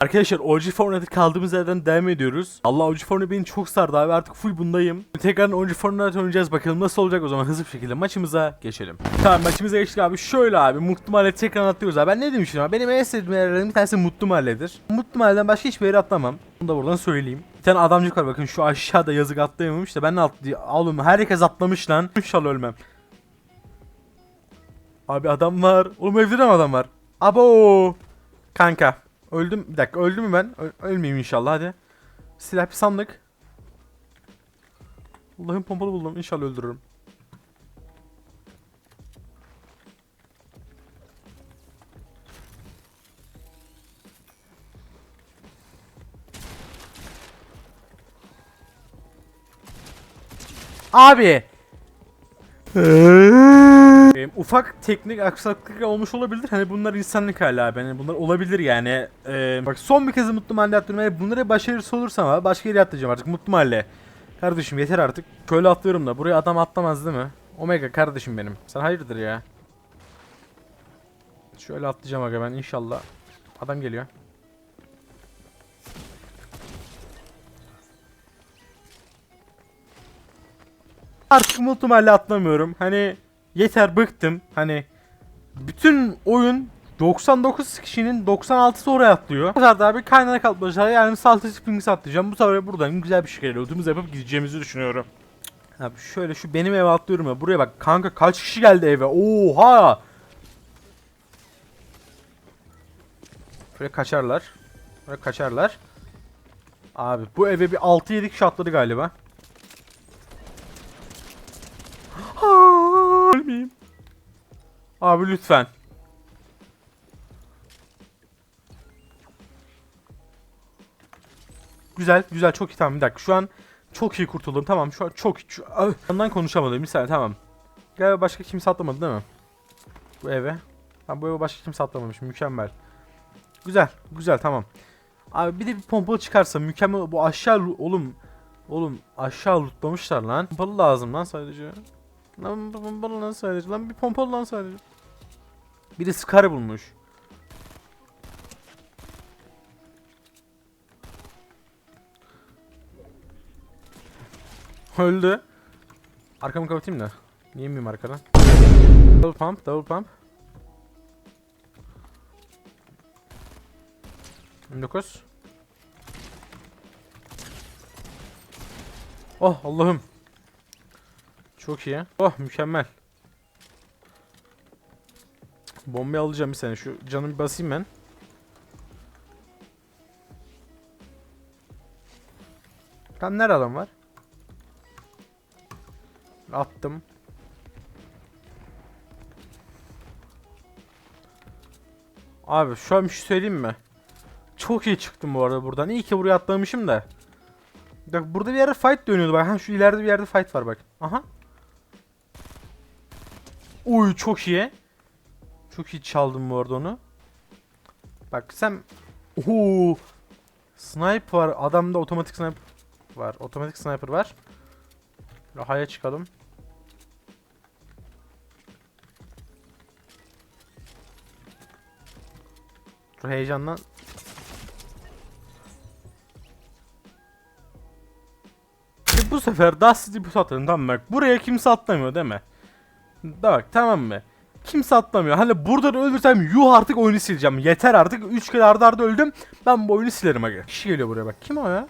Arkadaşlar OG Fortnite'e kaldığımız yerden devam ediyoruz. Allah OG Fortnite beni çok sardı abi artık full bundayım. Tekrar OG Fortnite oynayacağız bakalım nasıl olacak o zaman hızlı bir şekilde maçımıza geçelim. Tamam maçımıza geçtik abi şöyle abi Mutlu Mahalle tekrar atlıyoruz abi. Ben ne demiştim abi benim en sevdiğim yerlerden bir tanesi Mutlu Mahalle'dir. Mutlu Mahalle'den başka hiçbir yere atlamam. Bunu da buradan söyleyeyim. Bir tane adamcık var bakın şu aşağıda yazık atlayamamış da ben de atlayayım. Oğlum herkes atlamış lan. İnşallah ölmem. Abi adam var. Oğlum evde adam var? Abo. Kanka. Öldüm. Bir dakika öldüm mü ben? Ö- ölmeyeyim inşallah hadi. Silah bir sandık. Allah'ım pompalı buldum. İnşallah öldürürüm. Abi. Ee, ufak teknik aksaklık olmuş olabilir. Hani bunlar insanlık hali abi. Hani bunlar olabilir yani. Ee, bak son bir kez Mutlu Mahalle. Eğer bunlara başarısız olursam abi başka yere atlayacağım artık. Mutlu Mahalle. Kardeşim yeter artık. Şöyle atlıyorum da. Buraya adam atlamaz değil mi? Omega kardeşim benim. Sen hayırdır ya? Şöyle atlayacağım aga ben inşallah. Adam geliyor. Artık Mutlu Mahalle atlamıyorum. Hani yeter bıktım. Hani bütün oyun 99 kişinin 96'sı oraya atlıyor. Bu sefer de abi kaynana kalkmışlar yani saltıcı pingis atlayacağım. Bu sefer buradan güzel bir şey ödümüz yapıp gideceğimizi düşünüyorum. Abi şöyle şu benim eve atlıyorum ya. Buraya bak kanka kaç kişi geldi eve. Oha! Şöyle kaçarlar. Böyle kaçarlar. Abi bu eve bir 6-7 kişi atladı galiba. Aa, Ölmeyeyim. Abi lütfen. Güzel, güzel çok iyi tamam bir dakika. Şu an çok iyi kurtuldum. Tamam şu an çok şu Ay, Ondan konuşamadım. Bir saniye tamam. Galiba başka kimse atlamadı değil mi? Bu eve. Ha bu eve başka kimse atlamamış. Mükemmel. Güzel, güzel tamam. Abi bir de bir pompalı çıkarsa mükemmel. Bu aşağı oğlum Oğlum aşağı lootlamışlar lan. Pompalı lazım lan sadece. Lan pompalı lan sadece. Lan bir pompalı lan sadece. Biri Scar bulmuş. Öldü. Arkamı kapatayım da. Niye miyim arkadan? Double pump, double pump. 29. Oh Allah'ım. Çok iyi. Oh mükemmel. Bombayı alacağım bir saniye. Şu canımı basayım ben. Tam nerede adam var? Attım. Abi şu an bir şey söyleyeyim mi? Çok iyi çıktım bu arada buradan. İyi ki buraya atlamışım da. Bak burada bir yerde fight dönüyordu bak. Ha şu ileride bir yerde fight var bak. Aha. Uy çok iyi. Çok iyi çaldım bu arada onu. Bak sen Oo. Sniper var. Adamda otomatik sniper var. Otomatik sniper var. Rahaya çıkalım. Dur heyecandan E bu sefer Dusty Dipus atalım tamam? Bak buraya kimse atlamıyor değil mi? Da bak tamam mı? Kimse atlamıyor. Hani burada da ölürsem yuh artık oyunu sileceğim. Yeter artık. 3 kere arda arda öldüm. Ben bu oyunu silerim aga. Kişi geliyor buraya bak. Kim o ya?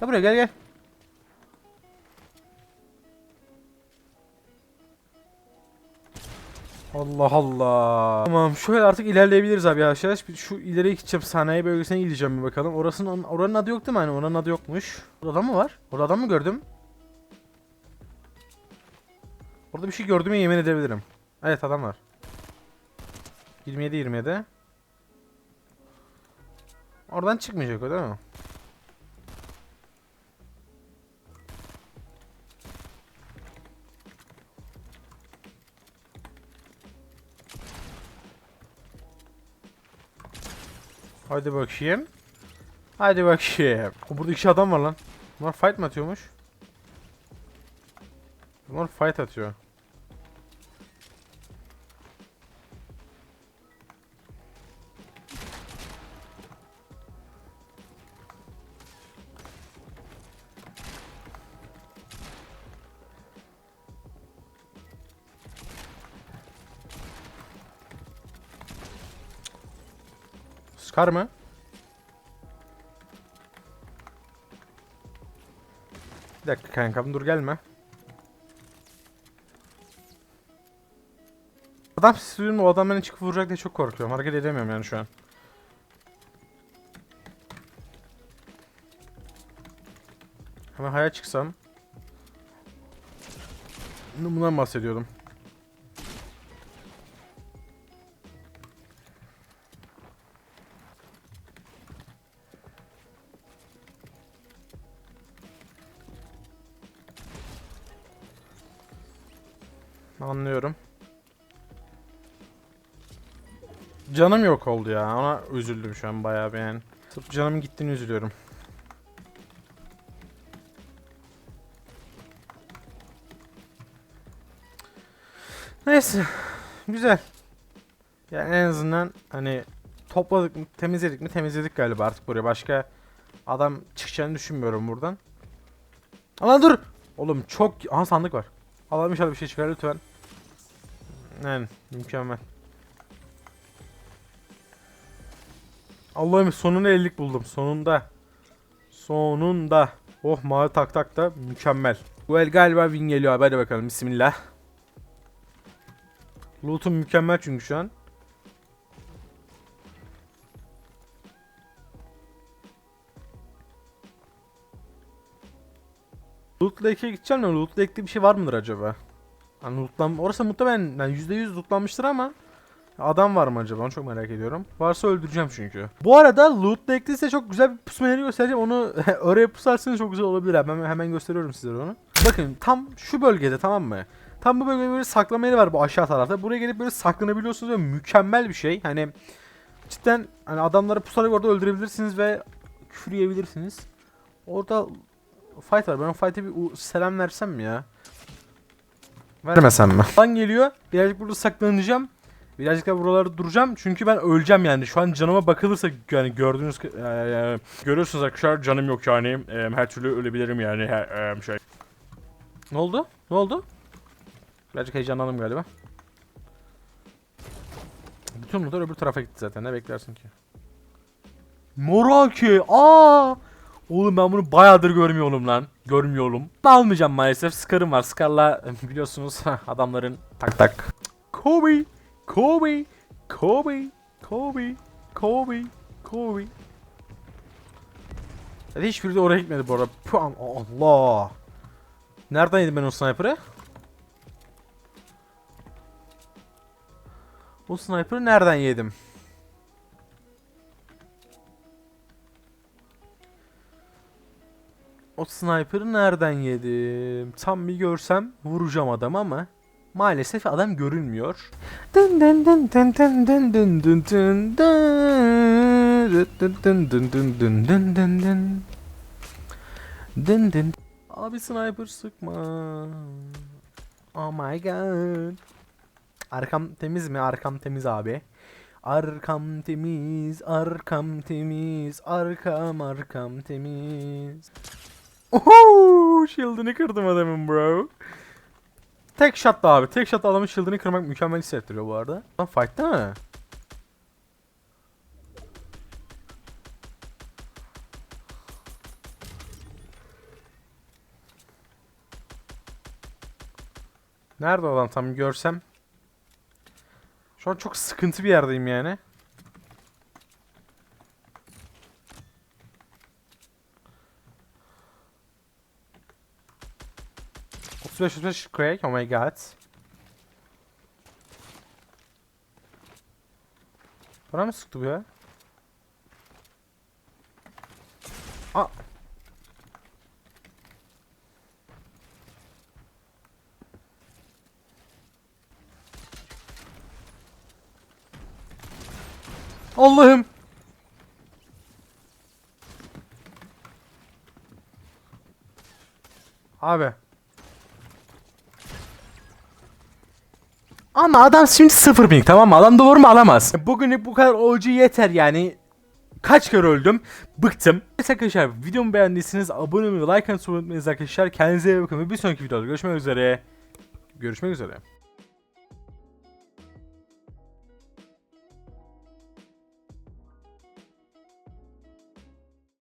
Gel buraya gel gel. Allah Allah. Tamam şöyle artık ilerleyebiliriz abi. Bir Şu ileriye gideceğim sanayi bölgesine gideceğim bir bakalım. Orasının oranın adı yok değil mi? Hani oranın adı yokmuş. Adam mı var? Orada adam mı gördüm? Orada bir şey gördüğüme yemin edebilirim. Evet adam var. 27 27. Oradan çıkmayacak o değil mi? Hadi bakayım. Hadi bakayım. O burada iki adam var lan. Bunlar fight mı atıyormuş? Bunlar fight atıyor. Çıkar mı? Bir dakika kankam dur gelme. Adam suyun o adam beni çıkıp vuracak diye çok korkuyorum. Hareket edemiyorum yani şu an. Hemen haya çıksam. Bundan bahsediyordum. Anlıyorum. Canım yok oldu ya. Ona üzüldüm şu an bayağı bir yani. Sırf canımın gittiğini üzülüyorum. Neyse. Güzel. Yani en azından hani topladık mı temizledik mi temizledik galiba artık buraya. Başka adam çıkacağını düşünmüyorum buradan. Ama dur. Oğlum çok... Aha sandık var. Allah'ım inşallah bir şey çıkar lütfen. Yani mükemmel. Allah'ım sonunda ellik buldum. Sonunda. Sonunda. Oh mavi tak tak da mükemmel. Bu el galiba win geliyor abi. Hadi bakalım bismillah. Loot'um mükemmel çünkü şu an. Loot Lake'e gideceğim de Loot Lake'de bir şey var mıdır acaba? Hani lootlan orası muhtemelen yani %100 lootlanmıştır ama adam var mı acaba onu çok merak ediyorum. Varsa öldüreceğim çünkü. Bu arada Loot Lake'de size çok güzel bir pusma göstereceğim. Onu oraya pusarsanız çok güzel olabilir. Hemen, hemen gösteriyorum sizlere onu. Bakın tam şu bölgede tamam mı? Tam bu bölgede böyle saklama yeri var bu aşağı tarafta. Buraya gelip böyle saklanabiliyorsunuz ve mükemmel bir şey. Hani cidden hani adamları pusarak orada öldürebilirsiniz ve küfür yiyebilirsiniz. Orada fight var. Ben fight'e bir selam versem mi ya? Vermesem mi? Lan geliyor. Birazcık burada saklanacağım. Birazcık da buralarda duracağım. Çünkü ben öleceğim yani. Şu an canıma bakılırsa yani gördüğünüz e, e, görüyorsunuz arkadaşlar canım yok yani. E, her türlü ölebilirim yani. Her, e, şey. Ne oldu? Ne oldu? Birazcık heyecanlandım galiba. Bütün lootlar öbür tarafa gitti zaten. Ne beklersin ki? Moraki. Aa! Oğlum ben bunu bayağıdır görmüyorum lan. Görmüyorum. Almayacağım maalesef. Scar'ım var. Scar'la biliyorsunuz adamların tak tak. Kobe. Kobe. Kobe. Kobe. Kobe. Kobe. Hadi hiçbiri de oraya gitmedi bu arada. Puh, Allah. Nereden yedim ben o sniper'ı? O sniper'ı nereden yedim? O sniper'ı nereden yedim? Tam bir görsem vuracağım adam ama maalesef adam görünmüyor. Abi sniper sıkma. Oh my god. Arkam temiz mi? Arkam temiz abi. Arkam temiz, arkam temiz, arkam arkam temiz. Oho! Shield'ını kırdım adamın bro. Tek shot da abi. Tek shot adamın shield'ını kırmak mükemmel hissettiriyor bu arada. Lan fight'ta mı? Nerede o adam tam görsem. Şu an çok sıkıntı bir yerdeyim yani. Otuz beş Craig, oh my god. Bana mı sıktı bu ya? Aa. Allah'ım. Abi. Ama adam şimdi sıfır ping tamam mı? Adam doğru mu alamaz. Bugünlük bu kadar OG yeter yani. Kaç kere öldüm. Bıktım. Evet arkadaşlar videomu beğendiyseniz abone olmayı, like atmayı unutmayınız arkadaşlar. Kendinize iyi bakın ve bir sonraki videoda görüşmek üzere. Görüşmek üzere.